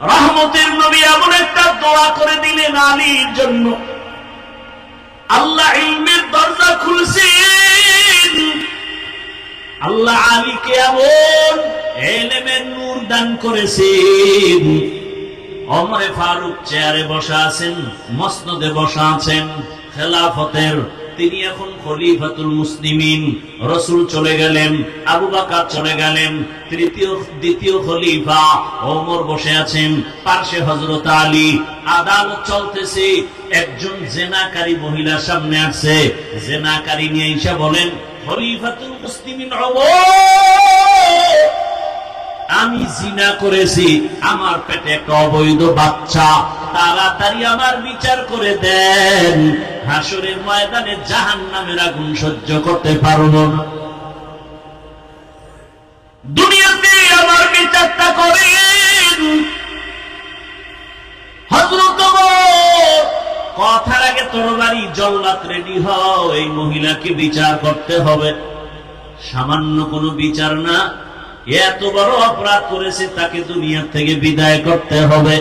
রহমতের নবী এমন একটা দোয়া করে দিলেন আলীর জন্য। আল্লাহ ইলমের দরজা খুলছেন আল্লাহ আলীকে এমন এলেমের নূর দান করেছেন অমরে ফারুক চেয়ারে বসা আছেন, মসনদে বসা আছেন, খেলাফতের তিনি এখন খলিফাতুল মুসলিমিন। রসুল চলে গেলেন, আবু বাকার চলে গেলেন, তৃতীয়, দ্বিতীয় খলিফা ওমর বসে আছেন, পার্শ্বে হজরত আলী। আদালত চলতেছে, একজন জেনাকারী মহিলার সামনে আসছে। জেনাকারী নিয়ে এসে বলেন, খলিফাতুল মুসলিমিন আমি জিনা করেছি, আমার পেটে একটা অবৈধ বাচ্চা, তাড়াতাড়ি আমার বিচার করে দেন। হাসরের ময়দানে জাহান নামের আগুন সহ্য করতে পারব না। দুনিয়াতে আমার বিচারটা হজরত কথার আগে তরবারি জল্লাত রেডি হও এই মহিলাকে বিচার করতে হবে। সামান্য কোনো বিচার না, এত বড় অপরাধ করেছে, তাকে দুনিয়া থেকে বিদায় করতে হবে।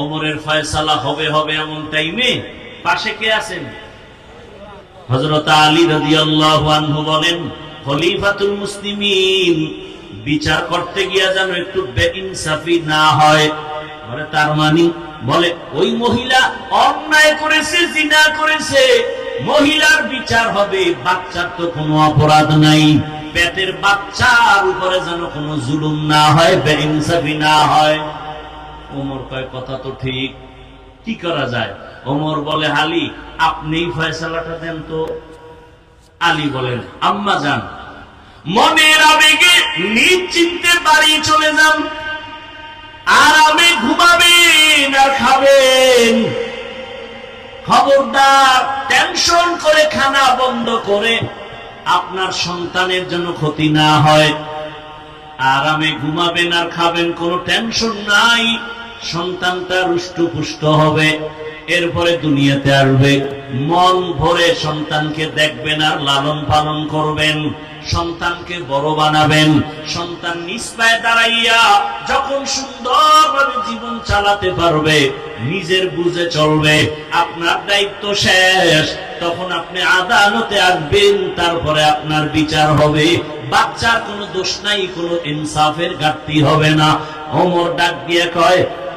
অমরের ফয়সালা হবে হবে এমন টাইমে পাশে কে আছেন? হজরত আলী রাদিয়াল্লাহু আনহু বলেন, খলিফাতুল মুসলিমিন, বিচার করতে গিয়া যেন একটু বেইনসাফি না হয়। বলে, তার মানে? বলে, ওই মহিলা অন্যায় করেছে, জিনা করেছে। মহিলার বিচার হবে, বাচ্চার তো কোনো অপরাধ নাই। পেটের বাচ্চার উপরে যেন কোনো জুলুম না হয়, বেইনসাফি না হয়। ওমর কয়, কথা তো ঠিক। কি করা যায়? ওমর বলে হালি আপনি ফয়সালাটা দেন তো। আলী বলেন, আম্মা যান। মনের আবেগে নিশ্চিন্তে বাড়ি চলে যান। আরামে ঘুমাবেন আর খাবেন। খবরদার, টেনশন করে খানা বন্ধ করে আপনার সন্তানের জন্য ক্ষতি না হয়। আরামে ঘুমাবেন আর খাবেন, কোনো টেনশন নাই। সন্তানটা রুষ্টপুষ্ট হবে, এরপরে দুনিয়াতে আসবে। মন ভরে সন্তানকে দেখবেন আর লালন পালন করবেন, সন্তানকে বড় বানাবেন। সন্তান নিষ্পায় দাঁড়াইয়া যখন সুন্দরভাবে জীবন চালাতে পারবে, নিজের বুঝে চলবে, আপনার দায়িত্ব শেষ। তখন আপনি আদালতে আসবেন, তারপরে আপনার বিচার হবে। বাচ্চার কোনো দোষ নাই, কোনো ইনসাফের ঘাটতি হবে না। অমর ডাক দিয়ে কয়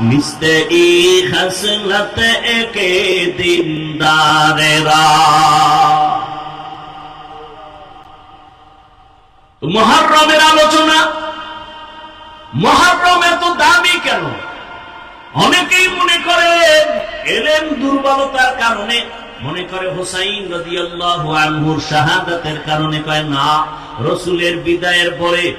মিস্তেরি হাসলত একে দিনদারেরা। মহারমের আলোচনা মহারম এত দামি কেন? অনেকেই মনে করে এলেন দুর্বলতার কারণে, মনে করে হোসাইন রাদিয়াল্লাহু আনহুর শাহাদাতের কারণে কয়, না, রসুলের বিদায়ের পরে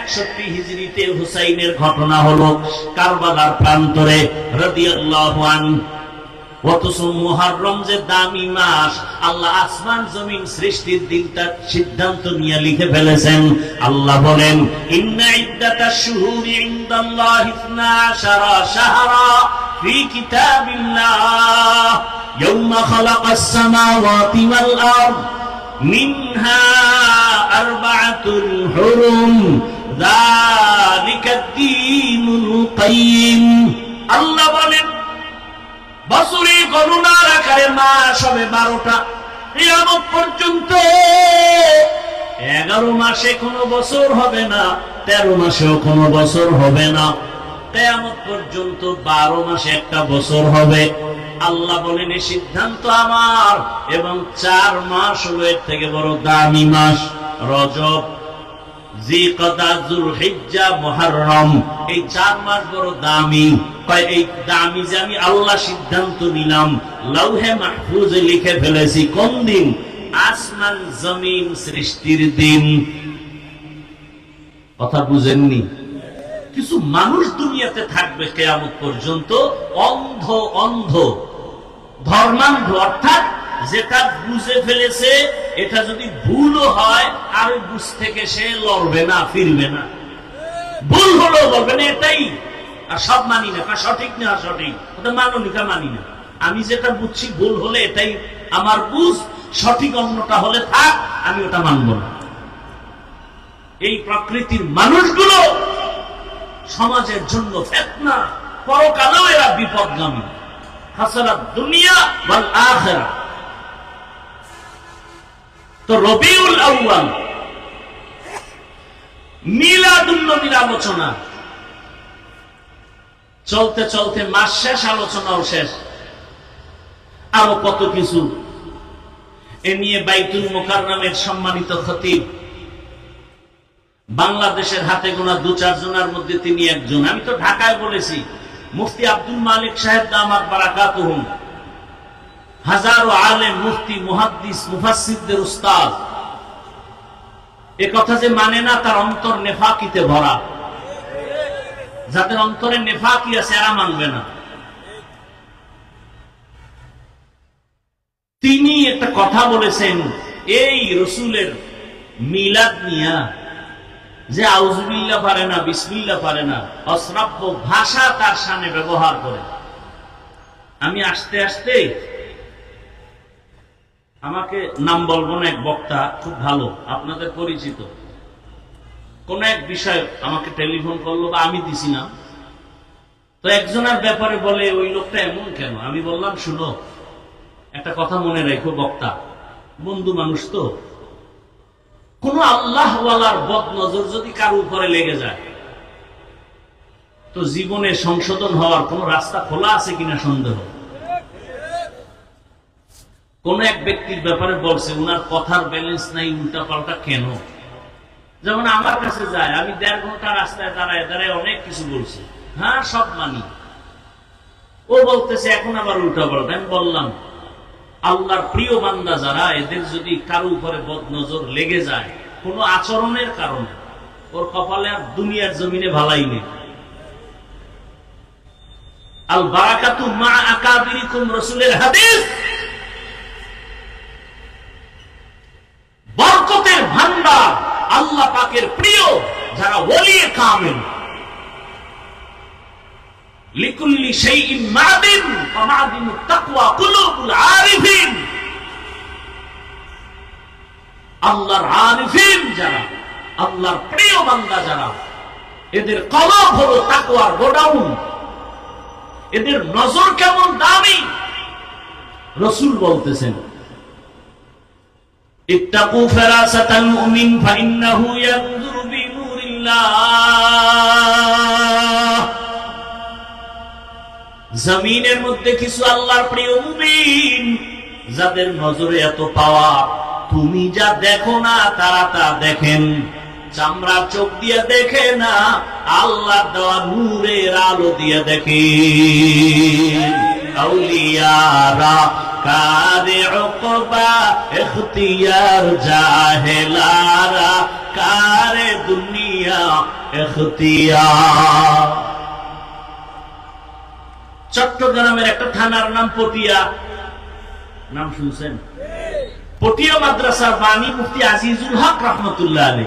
একষট্টি হিজরিতে হুসাইনের ঘটনা হলো কারবালার প্রান্তরে রাদিয়াল্লাহু আনহু। অথচ মুহাররম যে দামি মাস, আল্লাহ সিদ্ধান্ত বলেন, ইন্না ইদ্দাতাশ শুহুরি ইনদাল্লাহি 12 শাহরা ফি কিতাবিল্লাহ। ইয়াওমা খালাকাস আল্লাহ বলেন আকারে মাস হবে বারোটা। পর্যন্ত এগারো মাসে কোনো বছর হবে না, তেরো মাসেও কোনো বছর হবে না। কেয়ামত পর্যন্ত বারো মাসে একটা বছর হবে। আল্লাহ বলেন, এই সিদ্ধান্ত আমার এবং চার মাস হলো এর থেকে বড় দামি মাস। রজব এই চার মাস বড় দামি। এই দামি যে আমি আল্লাহ সিদ্ধান্ত নিলাম, লৌহে মাহফুজে লিখে ফেলেছি। কোন দিন? আসমান জমিন সৃষ্টির দিন। কথা বুঝেননি? কিছু মানুষ দুনিয়াতে থাকবে কেয়ামত পর্যন্ত। অন্ধ অন্ধ। ধর্মান্ধ, অর্থাৎ যেটা বুঝে ফেলেছে এটা যদি ভুলও হয় আর বুঝ থেকে সে লড়বে না, ফিরবে না। ভুল হলো বলবে না, এটাই। আর সব মানি না সঠিক না সঠিক, ওটা মাননিকা মানি না। আমি যেটা বুঝছি ভুল হলে এটাই, আমার বুঝ সঠিক অন্যটা হলে থাক, আমি ওটা মানব না। এই প্রকৃতির মানুষগুলো সমাজের জন্য ফেতনা, পরকালেও এরা বিপদগামী। হাসারা দুনিয়া ওয়াল আখিরা তো রবিউল আউয়াল। মিলাদুন নবীর আলোচনা। চলতে চলতে মাস শেষ, আলোচনাও শেষ। আরও কত কিছু। এ নিয়ে বাইতুল মোকাররমের সম্মানিত খতিব। বাংলাদেশের হাতে গোনা দু চার জনের মধ্যে তিনি একজন। আমি তো ঢাকায় বলেছি, মুফতি আব্দুল মালিক সাহেব দামাত বারাকাত হাজারো আলেম, মুফতি, মুহাদ্দিস, মুফাসসিরদের উস্তাদ। এ কথা যে মানে না, তার অন্তর নেফাকিতে ভরা। যাদের অন্তরে নেফাকি আছে, এরা মানবে না। তিনি একটা কথা বলেছেন, এই রসুলের মিলাদ নিয়া, যে আউজবিল্লা পারে না বিসমিল্লা পারে না, অশ্রাব্য ভাষা তার সামনে ব্যবহার করে। আমি আসতে আসতে আমাকে নাম বলব না, এক বক্তা, খুব ভালো, আপনাদের পরিচিত। কোন এক বিষয় আমাকে টেলিফোন করল বা আমি দিছি না। তো একজনের ব্যাপারে বলে, ওই লোকটা এমন কেন? আমি বললাম, শুনো, একটা কথা মনে রেখো বক্তা, বন্ধু মানুষ তো। কোন আল্লাহওয়ালার বদ নজর যদি কারও উপরে লেগে যায়, তো জীবনে সংশোধন হওয়ার কোন রাস্তা খোলা আছে কিনা সন্দেহ? কোন এক ব্যক্তির ব্যাপারে বলছে, উনার কথার ব্যালেন্স নাই উল্টা পাল্টা কেন? যেমন আমার কাছে যায়, আমি দেড় ঘণ্টা রাস্তায় দাঁড়ায় দাঁড়ায় অনেক কিছু বলছি। হ্যাঁ সব মানি। ও বলতেছে, এখন আবার উল্টা পাল্টা আমি বললাম, আল্লাহর প্রিয় বান্দা যারা, এদের যদি কারও উপরে বদ নজর লেগে যায়, কোন আচরণের কারণে, ওর কপালে আর দুনিয়ার জমিনে ভালাই নেই। আল বারাকাতু মা আকাবিরিকুম রসুলের হাদিস। বরকতের ভান্ডার আল্লাহ পাকের প্রিয় যারা ওলিয়ে কামেল। লিকুল্লি মাদিন আরিফিন। আল্লাহর আরিফিন যারা, আল্লাহর প্রিয় বান্দা যারা, এদের কলব হলো তাকওয়ার গোডাউন। এদের নজর কেমন দামি? রসুল বলতেছেন اتقوا فراسة المؤمن فإنه ينظر بنور الله জমিনের মধ্যে কিছু আল্লাহর প্রিয় মুমিন যাদের নজরে এত পাওয়া তুমি যা দেখো না তারা তা দেখেন চামড়া চোখ দিয়ে দেখে না আল্লাহ দেওয়া নূরের আলো দিয়ে দেখে এখতিয়ার চট্টগ্রামের একটা থানার নাম পটিয়া। নাম শুনছেন? পটিয়া মাদ্রাসার বাণী মুফতি আজিজুল হক রহমতুল্লাহ আলী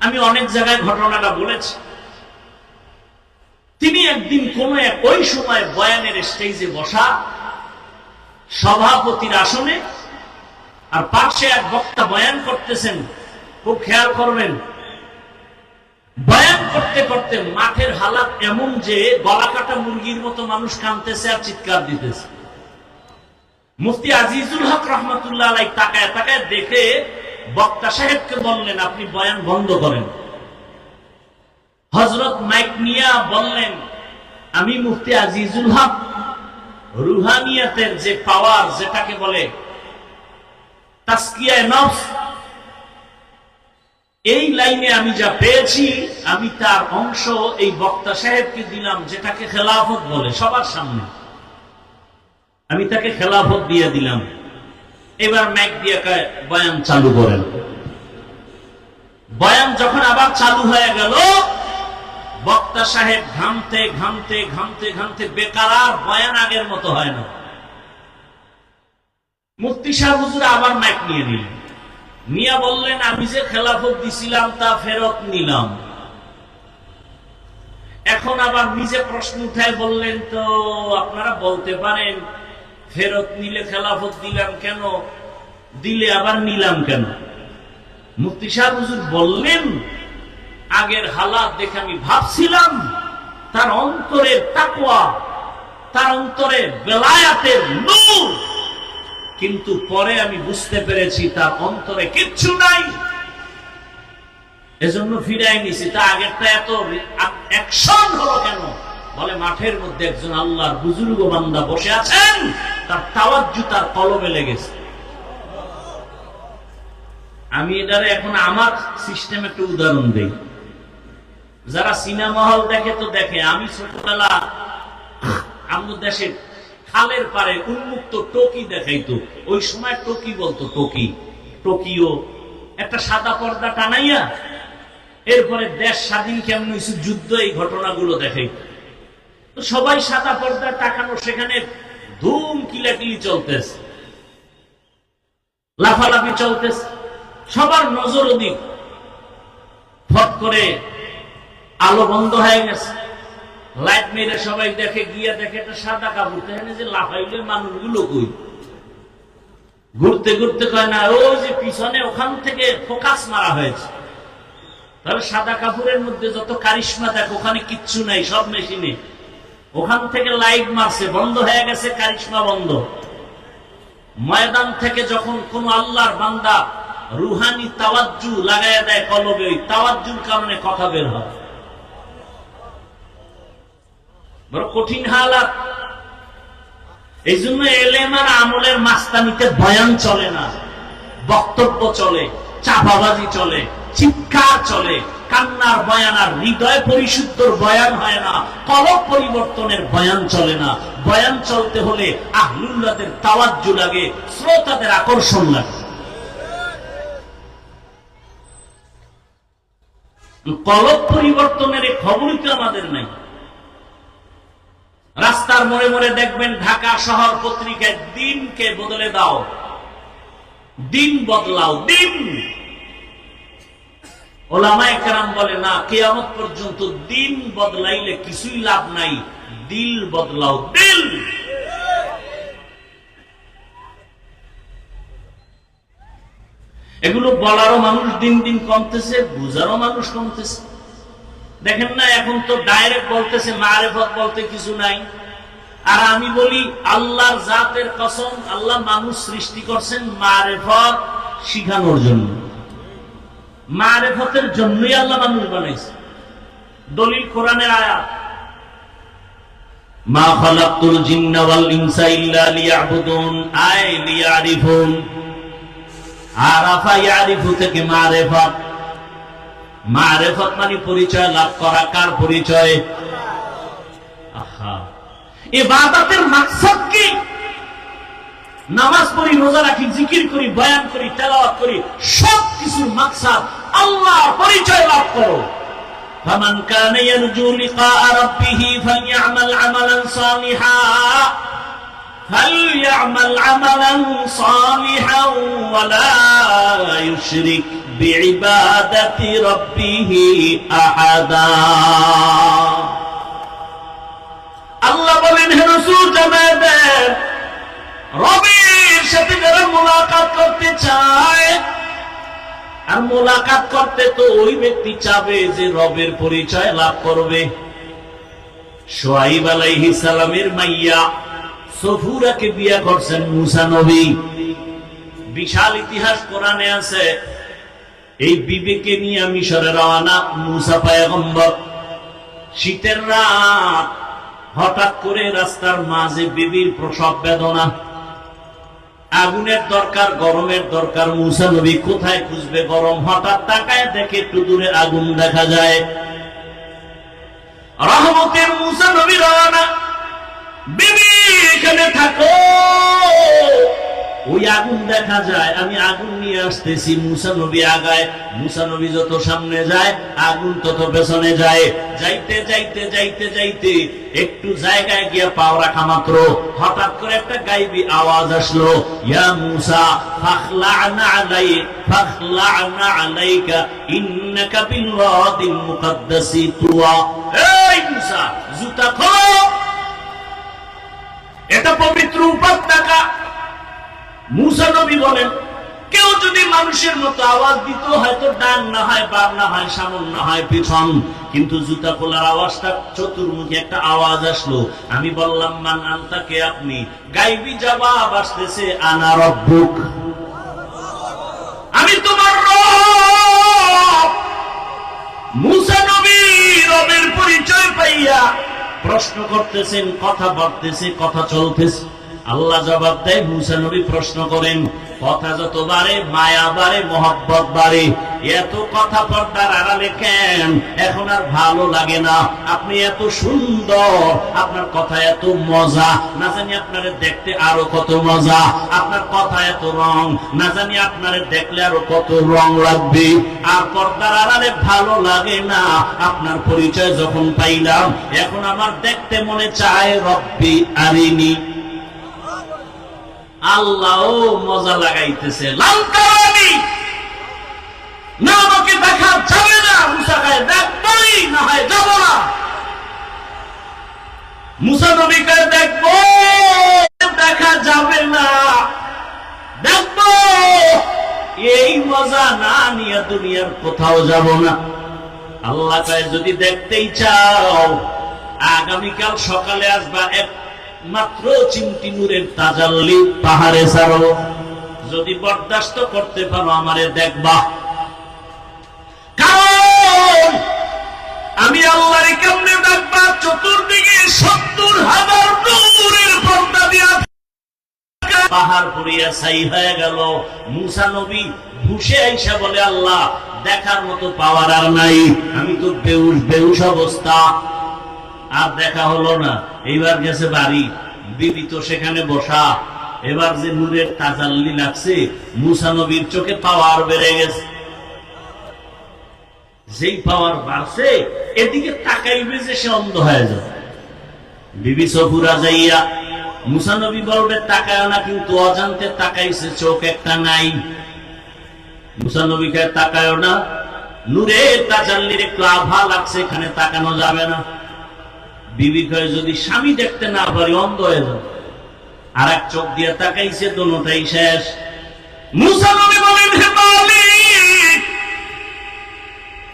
আমি অনেক জায়গায় ঘটনাটা বলেছি। তিনি একদিন কোন এক ওই সময় বয়ানের স্টেজে বসা সভাপতির আসনে আর পাশে এক বক্তা বয়ান করতেছেন, খুব খেয়াল করবেন। বয়ান করতে করতে মাঠের হালাত এমন যে গলা কাটা মুরগির মতো মানুষ কানতেছে আর চিৎকার দিতেছে। মুফতি আজিজুল হক রহমতুল্লাহ তাকায় তাকায় দেখে বক্তা সাহেবকে বললেন, আপনি বয়ান বন্ধ করেন। হজরত মাইক মিয়া বললেন, আমি মুফতি আজিজুল হক, রুহানিয়াতের যে পাওয়ার যেটাকে বলে এই লাইনে আমি যা পেয়েছি, আমি তার অংশ এই বক্তা সাহেবকে দিলাম যেটাকে খেলাফত বলে সবার সামনে। আমি তাকে খেলাফত দিয়ে দিলাম। এবার ম্যাক দিয়ে বয়ান চালু করেন। বয়ান যখন আবার চালু হয়ে গেল বক্তা সাহেব ঘামতে ঘামতে ঘামতে ঘামতে বেকারার বয়ান আগের মতো হয় না। মুফতি সাহেব আবার মাইক নিয়ে নিলেন। মিয়া বললেন, আমি যে খেলাফত দিছিলাম তা ফেরত নিলাম। এখন আবার নিজে প্রশ্ন উঠায় বললেন, তো আপনারা বলতে পারেন, ফেরত নিলে খেলাফত দিলাম কেন? দিলে আবার নিলাম কেন? মুফতি সাহেব বললেন আগের হালাত দেখে আমি ভাবছিলাম, তার অন্তরের তাকওয়া, তার অন্তরে বেলায়াতের নূর। কিন্তু পরে আমি বুঝতে পেরেছি, তার অন্তরে কিচ্ছু নাই। এজন্য ফিরাই নিছি। তা আগেরটা এত অ্যাকশন হলো কেন? বলে মাঠের মধ্যে একজন আল্লাহর বুজুর্গ বান্দা বসে আছেন, তার তাওয়াজ্জু তার কলমে লেগেছে। আমি এটারে এখন আমার সিস্টেম একটু উদাহরণ দেই। যারা সিনেমা হল দেখে তো দেখে। আমি ছোটবেলা আমাদের দেশের খালের পারে উন্মুক্ত টকি দেখাইতো। ওই সময় টকি বলতো, টকি, টোকিও। একটা সাদা পর্দা টানাইয়া এরপরে দেশ স্বাধীন কেমন হয়েছে যুদ্ধ, এই ঘটনাগুলো দেখাইতো। তো সবাই সাদা পর্দা টাকানো, সেখানে ধুম কিলাকিলি চলতেছে। লাফালাফি চলতেছে। সবার নজর ওদিক। ফট করে আলো বন্ধ হয়ে গেছে। লাইট মেরে সবাই দেখে, গিয়া দেখে একটা সাদা কাপড়। এখানে যে লাফাইলে মানুষগুলো কই? ঘুরতে ঘুরতে কয়, না ও যে পিছনে ওখান থেকে ফোকাস মারা হয়েছে। তাহলে সাদা কাপড়ের মধ্যে যত কারিশমা দেখ, ওখানে কিচ্ছু নাই, সব মেশিনে। ওখান থেকে লাইট মারছে, বন্ধ হয়ে গেছে, কারিশমা বন্ধ। ময়দান থেকে যখন কোন আল্লাহর বান্দা রুহানি তাওয়াজ্জু লাগাইয়া দেয় কলবে, ওই তাওয়াজ্জুর কারণে কথা বের হয়। কঠিন হালাত। এই জন্য এলেম আর আমলের মাস্তানিতে বয়ান চলে না। বক্তব্য চলে চাপাবাজি চলে, চিৎকার চলে, কান্নার বয়ান আর হৃদয় পরিশুদ্ধর বয়ান হয় না কলক পরিবর্তনের বয়ান চলে না। বয়ান চলতে হলে আহলুল্লাদের তাওয়াজ্জু লাগে, শ্রোতাদের আকর্ষণ লাগে। কলক পরিবর্তনের খবরই তো আমাদের নাই। রাস্তার মোড়ে মোড়ে দেখবেন ঢাকা শহর পত্রিকায় দিনকে বদলে দাও। দিন বদলাও, দিন। ওলামায় কেরাম বলে, না, কেয়ামত পর্যন্ত দিন বদলাইলে কিছুই লাভ নাই। দিল বদলাও, দিল। এগুলো বলারও মানুষ দিন দিন কমতেছে, বুঝারও মানুষ কমতেছে। দেখেন না, এখন তো ডাইরেক্ট বলতেছে, মারেফত বলতে কিছু নাই। আর আমি বলি, আল্লাহর জাতের কসম, আল্লাহ মানুষ সৃষ্টি করছেন মারেফত শিখানোর জন্য। মারেফতের জন্যই আল্লাহ মানুষ বানাইছে। দলিল কোরআনের আয়াত। মা খালাকতুল জিন্না ওয়াল ইনসা ইল্লা লিয়াবুদুন। আয়, লিয়ারিফুন। আরাফা ইয়ারিফু থেকে মারেফত মারেফত মানে পরিচয় লাভ করা কার পরিচয় আহা ইবাদতের মাকসাদ কি নামাজ পড়ি রোজা রাখি জিকির করি বয়ান করি তেলাওয়াত করি সব কিছুর মাকসাদ আল্লাহর পরিচয় লাভ করো فمن كان يرجو لقاء ربه فليعمل عملا صالحا فليعمل عملا صالحا ولا يشرك আহাদা। আল্লাহ বলেন, হে রাসূল জানায় দেন রবের সাথে যারা মোলাকাত করতে চায়, আর মোলাকাত করতে তো ওই ব্যক্তি চাবে যে রবের পরিচয় লাভ করবে। সোহাইব আলাইহি সালামের মাইয়া সফুরাকে বিয়া করছেন মুসা নবী। বিশাল ইতিহাস কোরআনে আছে এই বিবেকে নিয়ে মিশরে রওয়ানা মুসা পায়গম্বর। শীতের রাত, হঠাৎ করে রাস্তার মাঝে বিবির প্রসব বেদনা। আগুনের দরকার, গরমের দরকার, মুসা নবী কোথায় খুঁজবে গরম? হঠাৎ তাকায় দেখে একটু দূরে আগুন দেখা যায়। রহমতের মুসা নবী রওনা। বিবি, এখানে থাকো। ওই আগুন দেখা যায়, আমি আগুন নিয়ে আসতেছি, মুসা নবী আগায়, মুসা নবী যত সামনে যায়, আগুন তত পেছনে যায়। যাইতে যাইতে যাইতে যাইতে একটু জায়গায় গিয়ে পাও রাখা মাত্র। হঠাৎ করে একটা গাইবি আওয়াজ আসলো, ইয়া মুসা এটা পবিত্র উপত্যকা। মুসা নবী বলেন, কেউ যদি মানুষের মতো আওয়াজ দিত, হয়তো ডান না হয়, বাম না হয়, সামন না হয়, পিছন। কিন্তু জুতা খোলার আওয়াজটা চতুর্মুখী একটা আওয়াজ আসলো। আমি বললাম, মান আনতাকে আপনি? গাইবি জবাব আসতেছে, আনা রব্বুক। আমি তোমার মুসা নবী রবের পরিচয় পাইয়া প্রশ্ন করতেছেন, কথা বলতেছে, কথা চলতেছে। আল্লাহ জবাব দেয়, মুসা নবী প্রশ্ন করেন, কথা যত বাড়ে, মায়া বাড়ে, মহব্বত বাড়ে। এত কথা পর্দার আড়ালে কেন? এখন আর ভালো লাগে না। আপনি এত সুন্দর, আপনার কথা এত মজা। না জানি আপনারে দেখতে আরও কত মজা। আপনার কথা এত রং। না জানি আপনারে দেখলে আরও কত রং লাগবে। আর পর্দার আড়ালে ভালো লাগে না। আপনার পরিচয় যখন পাইলাম, এখন আমার দেখতে মনে চায়, রব্বি আরিনি। আল্লাহ মজা লাগাইতেছে। আমাকে দেখা যাবে না, মুসা দেখবই না হয় যাব না। মুসা নবীকে দেখব দেখা যাবে না। দেখব এই মজা না নিয়ে দুনিয়ার কোথাও যাব না। আল্লাহ যদি দেখতেই চাও, আগামীকাল সকালে আসবা, এক মাত্র চিমটি নূরের তাজাল্লি, পাহাড়ে ছাড়ো। যদি বরদাস্ত করতে পারো আমারে দেখবা। কারণ আমি আল্লাহরে কেমনে দেখবা? চতুর্দিকে সত্তর হাজার নূরের পর্দা দিয়া পাহাড় পুড়িয়া হয়ে গেল। মুসা নবী ভুসে আইসা বলে, আল্লাহ, দেখার মতো পাওয়ার আর নাই। আমি তো বেউস বেউস অবস্থা। আর দেখা হলো না। এইবার গেছে বাড়ি। বিবি তো সেখানে বসা। এবার যে নূরের তাজাল্লি লাগছে, মুসা নবীর চোখে পাওয়ার বেড়ে গেছে। যেই পাওয়ার বাড়ছে, এদিকে তাকাইবে যে সে অন্ধ হয়ে যাবে। বিবি সফুরা যাইয়া মুসা নবী বলবে তাকায় না, কিন্তু অজান্তে তাকাইছে, চোখ একটা নাই। মুসা নবীকে তাকায় না, নূরের তাজাল্লির একটু আভা লাগছে, এখানে তাকানো যাবে না। বিবি কয়ে যদি স্বামী দেখতে না পারি, অন্ধ হয়ে যাবে আর এক চোখ দিয়ে তাকাইছে, দোনোটাই শেষ। মুসা বলেন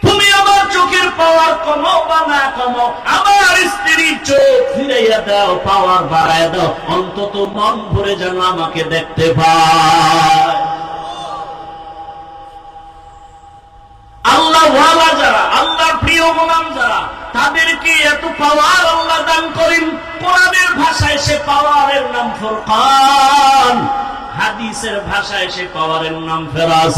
তুমি আমার চোখের পাওয়ার কমো বা না কমো, আমার স্ত্রীর চোখ ফিরাইয়া দাও, পাওয়ার বাড়ায় দাও, অন্তত মন ভরে যেন আমাকে দেখতে পায়। আল্লাহ যারা প্রিয় গোলাম যারা তাদেরকে এত পাওয়ার আল্লাহ দান করেন, কোরআনের ভাষায় সে পাওয়ারের নাম ফোরকান, হাদিসের ভাষায় সে পাওয়ারের নাম ফেরাজ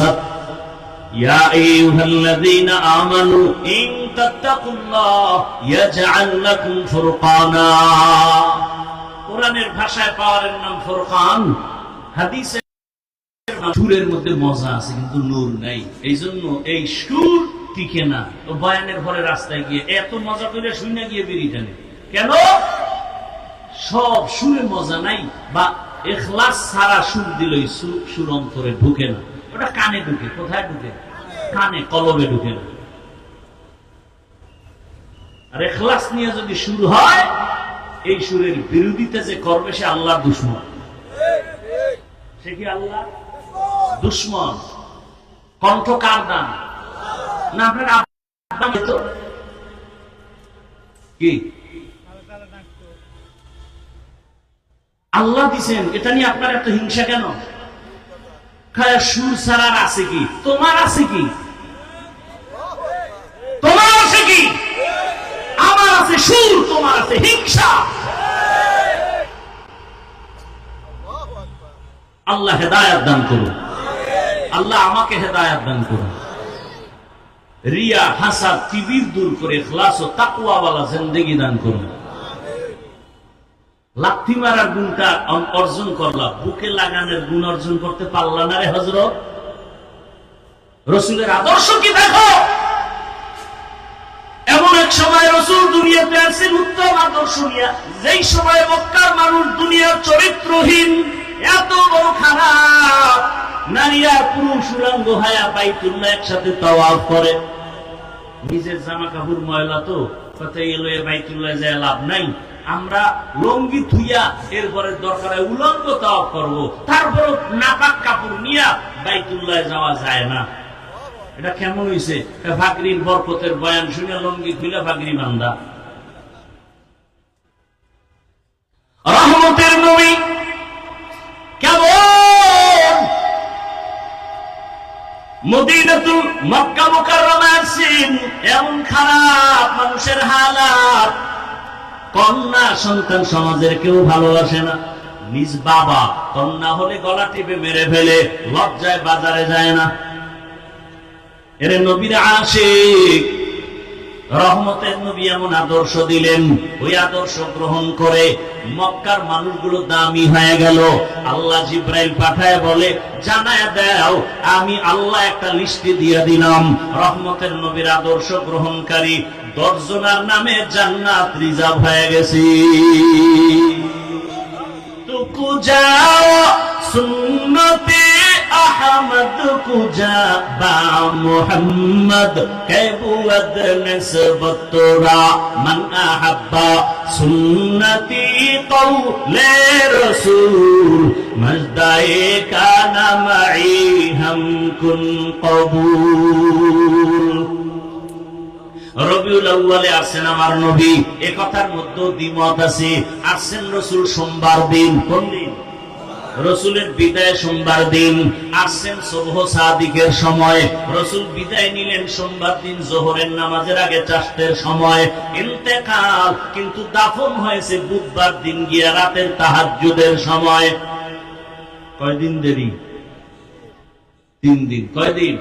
মধ্যে মজা আছে, কিন্তু নূর নাই। এই জন্য এই সুর টিকে না। ও বয়ানের ঘরে রাস্তায় গিয়ে এত মজা করে শুই না গিয়ে বেরিয়ে টানে কেন? সব সুরে মজা নাই বা এখলাস সারা সুর দিলই সুর অন্তরে ঢুকে না। ওটা কানে ঢুকে, কোথায় ঢুকে? কানে কলবে ঢুকে না। আর এখলাস নিয়ে যদি সুর হয়, এই সুরের বিরোধিতা যে করবে সে আল্লাহ দুশ্মন। সে কি আল্লাহ? দুশ্মন। কণ্ঠ কার দান না আপনার আব্বা তো। কি? আল্লাহ দিছেন এটা নিয়ে আপনার এত হিংসা কেন? খায়া সুর ছাড়ার আছে কি? তোমার আছে কি? তোমার আছে কি? আমার আছে সুর তোমার আছে হিংসা। আল্লাহ হেদায়াত দান করুন। আল্লাহ আমাকে হেদায়াত দান করুন। রিয়া, হাসাদ তিবির দূর করে খ্লাস ও তাকুয়াওয়ালা জিন্দেগি দান করুন। লাথি মারার গুণটা অর্জন করলা, বুকে লাগানোর গুণ অর্জন করতে পারলা না রে হজরত রসুলের আদর্শ কি দেখো? এমন এক সময় রসুল দুনিয়াতে আসেন উত্তম আদর্শ নিয়ে। যেই সময় মক্কার মানুষ দুনিয়ার চরিত্রহীন, এত বড় খারাপ, নারী আর পুরুষ উলাঙ্গ হায়া বাইতুল্লাহ একসাথে তওয়াফ করে। নিজের জামা কাপড় ময়লা তো বাইতুল্লাহ যায় লাভ নাই। আমরা লঙ্গি থুইয়া এরপরে দরকার উলঙ্গ তারপর নাপাক কাপড় নিয়া বাইতুল্লাহ যাওয়া যায় না। এটা কেমন হইছে? ফাকরির বরকতের বয়ান শুনে লঙ্গি খুলে ফাকরি বান্দা। রহমতের নবী কেমন মদিনাতুল সন্তান সমাজের কেউ ভালোবাসে না। নিজ বাবা কন্যা হলে গলা টিপে মেরে ফেলে, লজ্জায় বাজারে যায় না। এরে নবীর আশিক রহমতের নবী এমন আদর্শ দিলেন, ওই আদর্শ গ্রহণ করে মক্কার মানুষগুলো দামি হয়ে গেল। আল্লাহ জিব্রাইল পাঠায় বলে, জানায় দাও, আমি আল্লাহ একটা লিস্টি দিয়ে দিলাম। রহমতের নবীর আদর্শ গ্রহণকারী দর্জনার নামে জান্নাত রিজার্ভ হয়ে গেছি। তুকু যাও, সুন্নতি হামদ পূজা বা মোহাম্মদ কেবুয় নেসবতরা মন আহাব্বা সুন্নতি তৌ লে রসূল মজদায়ে কানা মাই কুন কবুল। রবিউল আসেন আমার নবী। আছে। আসেন রসুল সোমবার দিন। কোন রসুলের বিদায় সোমবার দিন আসছেন সবহ সাদিকের সময়। রসুল বিদায় নিলেন সোমবার দিন জোহরের নামাজের আগে চাষের সময়। ইন্তেকাল, কিন্তু দাফন হয়েছে বুধবার দিন গিয়া রাতের তাহাজ্জুদের সময়। কয়দিন দেরি? তিন দিন। কয়দিন?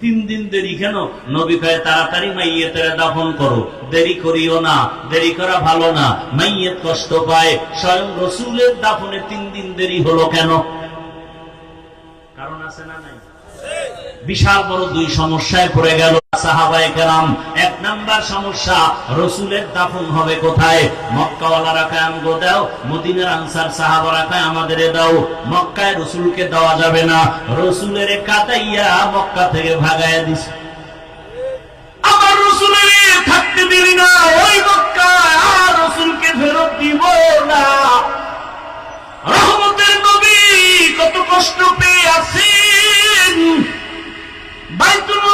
তিন দিন দেরি কেন? নবী কয়ে, তাড়াতাড়ি মাইয়েতের দাফন করো। দেরি করিও না, দেরি করা ভালো না। মাইয়েত কষ্ট পায়। স্বয়ং রসুলের দাফনে তিন দিন দেরি হলো কেন? কারণ আছে না নাই? বিশাল বড় দুই সমস্যায় পড়ে গেল সাহাবায়ে কেরাম। এক নাম্বার সমস্যা, রসুলের দাফন হবে কোথায়? মক্কাওয়ালারা কায়াম গো দাও, মদিনের আনসার সাহাবারা কায়, আমাদের দাও। মক্কায় রসুলকে দেওয়া যাবে না। রসুলের কাতাইয়া মক্কা থেকে ভাগায় দিস রহমতের নবী কত কষ্ট পেয়ে আছেন। বাইতুল